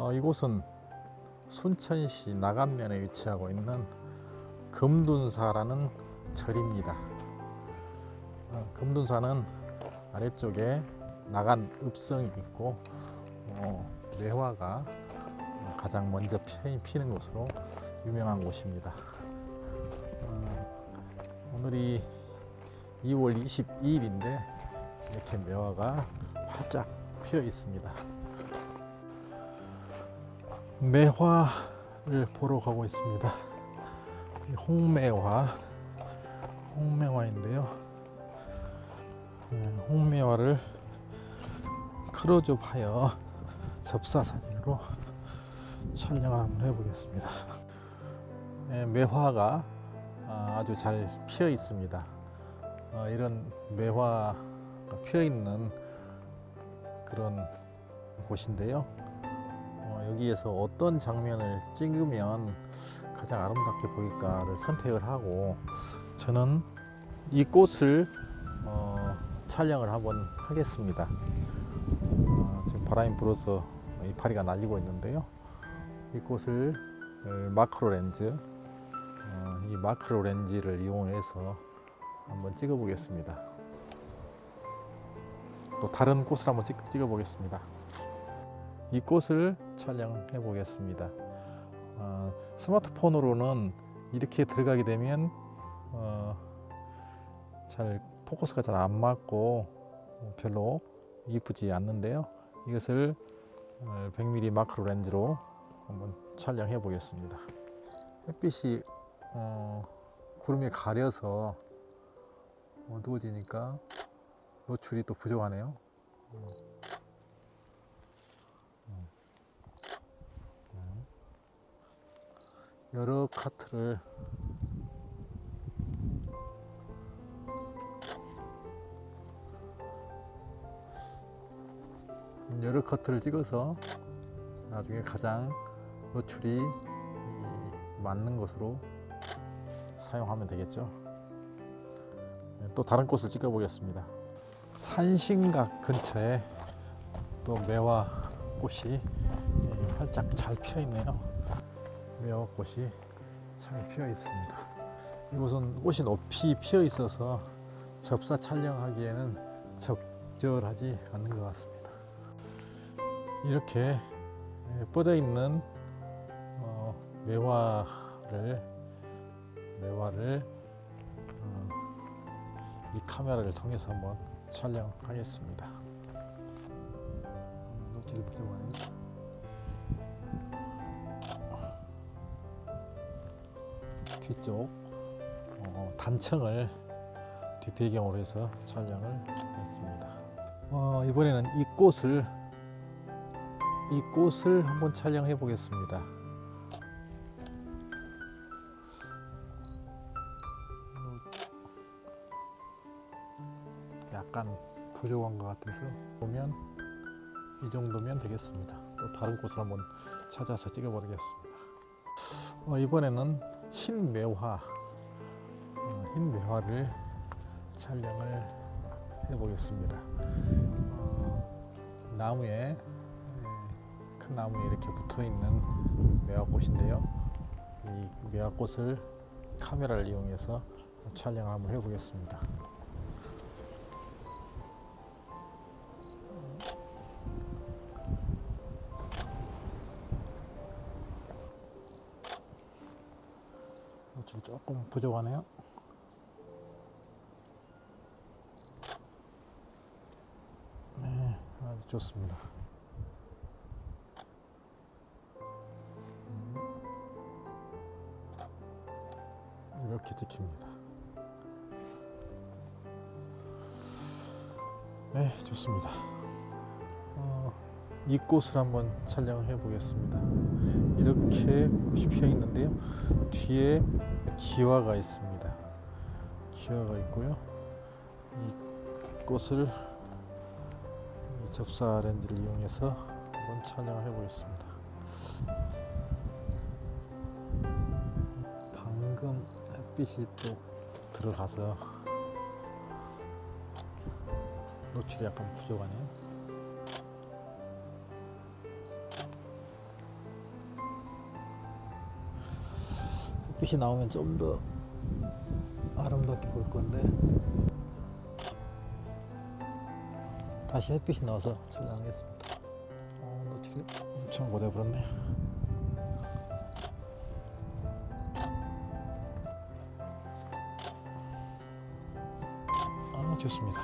어, 이곳은 순천시 나간면에 위치하고 있는 금둔사라는 절입니다. 어, 금둔사는 아래쪽에 나간 읍성이 있고 어, 매화가 가장 먼저 피, 피는 곳으로 유명한 곳입니다. 어, 오늘이 2월 22일인데 이렇게 매화가 활짝 피어 있습니다. 매화를 보러 가고 있습니다. 이 홍매화, 홍매화인데요. 예, 홍매화를 크로즈업하여 접사 사진으로 촬영을 한번 해보겠습니다. 예, 매화가 아, 아주 잘 피어 있습니다. 어, 이런 매화가 피어 있는 그런 곳인데요. 어, 여기에서 어떤 장면을 찍으면 가장 아름답게 보일까를 선택을 하고 저는 이 꽃을 어, 촬영을 한번 하겠습니다. 어, 지금 바람이 불어서 이파리가 날리고 있는데요. 이 꽃을 어, 마크로 렌즈, 어, 이 마크로 렌즈를 이용해서 한번 찍어 보겠습니다. 또 다른 꽃을 한번 찍, 찍어 보겠습니다. 이 꽃을 촬영해 보겠습니다. 어, 스마트폰으로는 이렇게 들어가게 되면 어, 잘 포커스가 잘 안 맞고 별로 이쁘지 않는데요. 이것을 어, 100mm 마크로 렌즈로 한번 촬영해 보겠습니다. 햇빛이 어, 구름에 가려서 어두워지니까 노출이 또 부족하네요. 음. 음. 음. 여러 카트를 여러 커트를 찍어서 나중에 가장 노출이 이, 맞는 것으로 사용하면 되겠죠. 네, 또 다른 꽃을 찍어 보겠습니다. 산신각 근처에 또 매화 꽃이 예, 활짝 잘 피어 있네요. 매화 꽃이 잘 피어 있습니다. 이곳은 꽃이 높이 피어 있어서 접사 촬영하기에는 적절하지 않는 것 같습니다. 이렇게 예, 뻗어 있는 어, 매화를 매화를 어, 이 카메라를 통해서 한번 촬영하겠습니다. 음, 노출이 부족하네요. 뒤쪽 어, 단청을 뒷배경으로 해서 촬영을 했습니다. 어, 이번에는 이 꽃을 이 꽃을 한번 촬영해 보겠습니다. 약간 부족한 것 같아서 보면 이 정도면 되겠습니다. 또 다른 꽃을 한번 찾아서 찍어보겠습니다. 어, 이번에는 흰 매화, 어, 흰 매화를 촬영을 해보겠습니다. 어, 나무에 큰 나무에 이렇게 붙어 있는 매화꽃인데요. 이 매화꽃을 카메라를 이용해서 촬영을 한번 해보겠습니다. 조금 부족하네요. 네, 아주 좋습니다. 이렇게 찍힙니다. 네, 좋습니다. 어, 이 꽃을 한번 촬영을 해 보겠습니다. 이렇게 꽃이 피어 있는데요. 뒤에 기와가 있습니다. 기와가 있고요. 이 꽃을 이 접사 렌즈를 이용해서 한번 촬영을 해 보겠습니다. 방금 햇빛이 또 들어가서 노출이 약간 부족하네요. 빛이 나오면 좀 더 아름답게 볼 건데 다시 햇빛이 나와서 촬영하겠습니다. 어, 노출이 엄청 오래버렸네. 아, 좋습니다.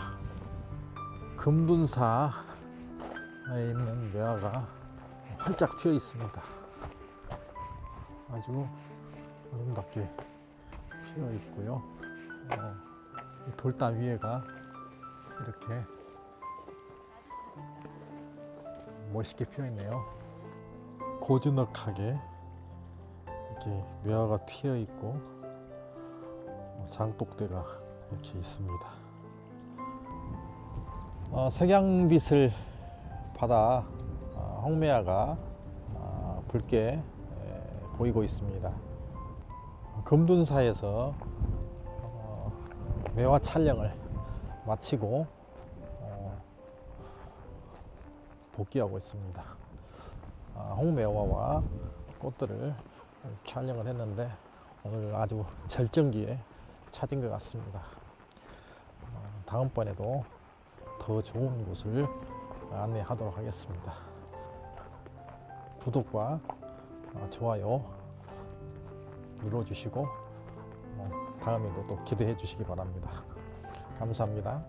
금둔사에 있는 매화가 활짝 피어 있습니다. 아주 아름답게 피어 있고요. 어, 이 돌담 위에가 이렇게 멋있게 피어 있네요. 고즈넉하게 이렇게 매화가 피어 있고 어, 장독대가 이렇게 있습니다. 어, 석양빛을 받아 어, 홍매화가 어, 붉게 에, 보이고 있습니다. 금둔사에서 어, 매화 촬영을 마치고 어, 복귀하고 있습니다. 아, 홍매화와 꽃들을 촬영을 했는데 오늘 아주 절정기에 찾은 것 같습니다. 어, 다음번에도 더 좋은 곳을 안내하도록 하겠습니다. 구독과 어, 좋아요 눌러주시고 어, 다음에도 또 기대해 주시기 바랍니다. 감사합니다.